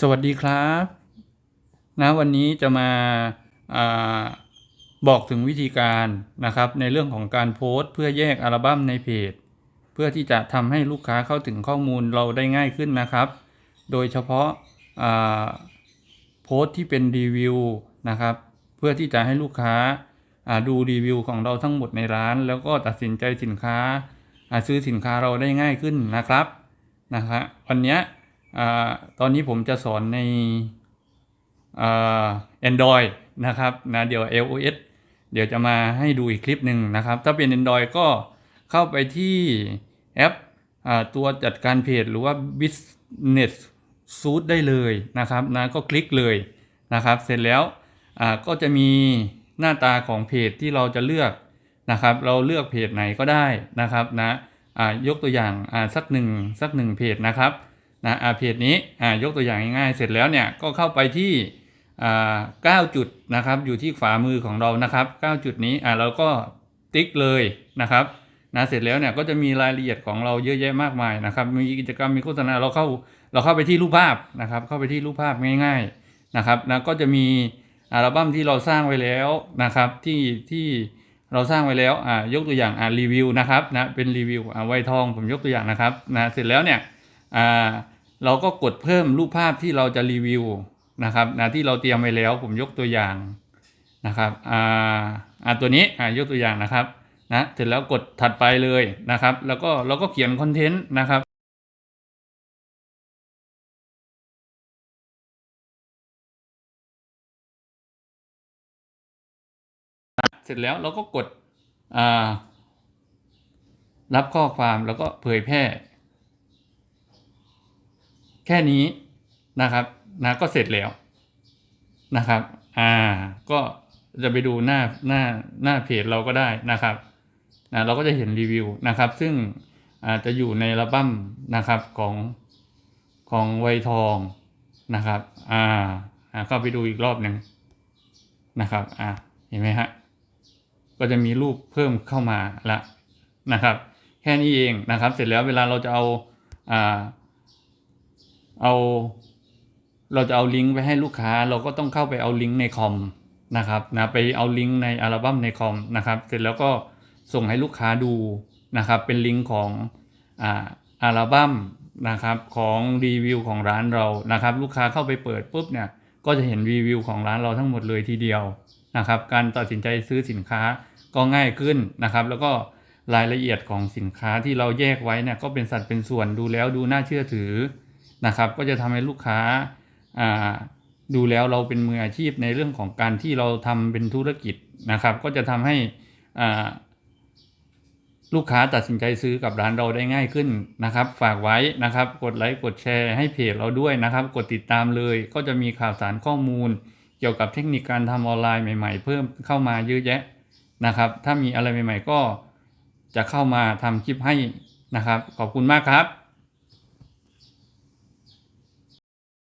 สวัสดีครับนะวันนี้จะมาอาบอกถึงวิธีการนะครับในเรื่องของการโพสต์ เพื่อแยกอัลบั้มในเพจ เพื่อที่จะทำให้ลูกค้าเข้าถึงข้อมูลเราได้ง่ายขึ้นนะครับ โดยเฉพาะาโพสต์ที่เป็นรีวิวนะครับ เพื่อที่จะให้ลูกค้าาดูรีวิวของเราทั้งหมดในร้าน แล้วก็ตัดสินใจสินค้าาซื้อสินค้าเราได้ง่ายขึ้นนะครับนะฮะวันนี้ อตอนนี้ผมจะสอนในอ่า Android นะครับนะเดี๋ยว iOS เดี๋ยวจะมาให้ดูอีกคลิปหนึ่งนะครับ ถ้าเป็น Android ก็เข้าไปที่แอปอตัวจัดการเพจหรือว่า Business Suite ได้เลยนะครับนะก็คลิกเลยนะครับ เสร็จแล้วก็จะมีหน้าตาของเพจที่เราจะเลือกนะครับ เราเลือกเพจไหนก็ได้นะครับนะยกตัวอย่างสักหนึ่งสักหนึ่งเพจนะครับ นะอ่าเพจนี้อ่ายกตัวอย่างง่ายๆ เสร็จแล้วเนี่ยก็เข้าไปที่อ่าจุดนะครับอยู่ที่ขวามือของเรานะครับ9จุดนี้อ่าเราก็ติ๊กเลยนะครับนะเสร็จแล้วเนี่ยก็จะมีรายละเอียดของเราเยอะแยะมากมายนะครับมีกิจกรรมมีโฆษณาเราเข้าเราเข้าไปที่รูปภาพนะครับเข้าไปที่รูปภาพง่ายๆนะครับนะก็จะมีอัลบั้มที่เราสร้างไว้แล้วนะครับที่ที่เราสร้างไว้แล้วอ่ายกตัวอย่างอ่ารีวิวนะครับนะเป็นรีวิวอ่าไวทองผมยกตัวอย่างนะครับนะเสร็จแล้วเนี่ยอ่า เราก็กดเพิ่มรูปภาพที่เราจะรีวิวนะครับนะที่เราเตรียมไว้แล้วผมยกตัวอย่างนะครับอ่าอ่าตัวนี้อ่ายกตัวอย่างนะครับนะเสร็จแล้วกดถัดไปเลยนะครับ แล้วก็เราก็เขียนคอนเทนต์นะครับเสร็จแล้วเราก็กดอ่ารับข้อความแล้วก็เผยแพร่ แค่นี้นะครับนะก็เสร็จแล้วนะครับ อ่า ก็จะไปดูหน้าหน้าหน้าเพจเราก็ได้นะครับนะเราก็จะเห็นรีวิวนะครับ ซึ่งอาจจะอยู่ในอัลบั้มนะครับของของไวทองนะครับ อ่าเข้าไปดูอีกรอบหนึ่งนะครับ อ่าเห็นไหมฮะ ก็จะมีรูปเพิ่มเข้ามาละนะครับ แค่นี้เองนะครับ เสร็จแล้วเวลาเราจะเอาอ่า เอาเราจะเอาลิงก์ไปให้ลูกค้า เราก็ต้องเข้าไปเอาลิงก์ในคอมนะครับนะไปเอาลิงก์ในอัลบั้มในคอมนะครับเสร็จแล้วก็ส่งให้ลูกค้าดูนะครับ เป็นลิงก์ของอ่าอัลบั้มนะครับของรีวิวของร้านเรานะครับ ลูกค้าเข้าไปเปิดปุ๊บเนี่ยก็จะเห็นรีวิวของร้านเราทั้งหมดเลยทีเดียวนะครับ การตัดสินใจซื้อสินค้าก็ง่ายขึ้นนะครับ แล้วก็รายละเอียดของสินค้าที่เราแยกไว้เนี่ยก็เป็นสัดเป็นส่วนดูแล้วดูน่าเชื่อถือ นะครับก็จะทำให้ลูกค้าดูแล้วเราเป็นมืออาชีพในเรื่องของการที่เราทำเป็นธุรกิจนะครับ ก็จะทำให้ลูกค้าตัดสินใจซื้อกับร้านเราได้ง่ายขึ้นนะครับ ฝากไว้นะครับ กดไลค์กดแชร์ให้เพจเราด้วยนะครับ กดติดตามเลยก็จะมีข่าวสารข้อมูล เกี่ยวกับเทคนิคการทำออนไลน์ใหม่ ๆ เพิ่มเข้ามาเยอะแยะนะครับ ถ้ามีอะไรใหม่ ๆ ก็จะเข้ามาทำคลิปให้นะครับ ขอบคุณมากครับ